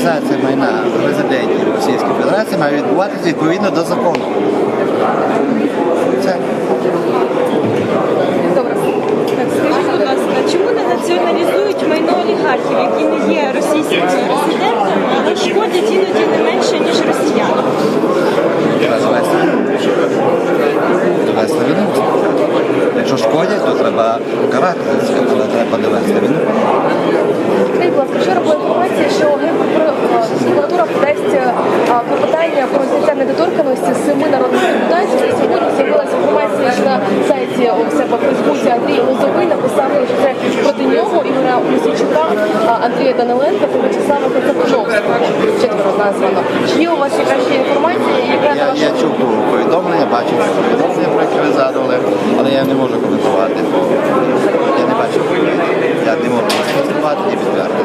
приватизація майна резидентів Російської Федерації має відбуватися відповідно до закону. Це. Скажіть, будь ласка, чому не націоналізують майно олігархів, які не є російськими резидентами, але шкодять іноді не менше, ніж росіяни? Якщо шкодять, то треба карати, треба семи народних депутатів. Сьогодні з'явилася інформація, що на сайті у себе в Фейсбуці Андрій Лозовий написав, що це проти нього Ігоря Мосійчука, а, Андрія Даниленка та Вячеслава Коцапановського. Четверо названо. Чи є у вас якась ще інформація, яка на Я, вашу я чув повідомлення, бачив повідомлення, про яке ви згадували, але я не можу коментувати. бо Я не бачив. Я не можу коментувати і підтвердити.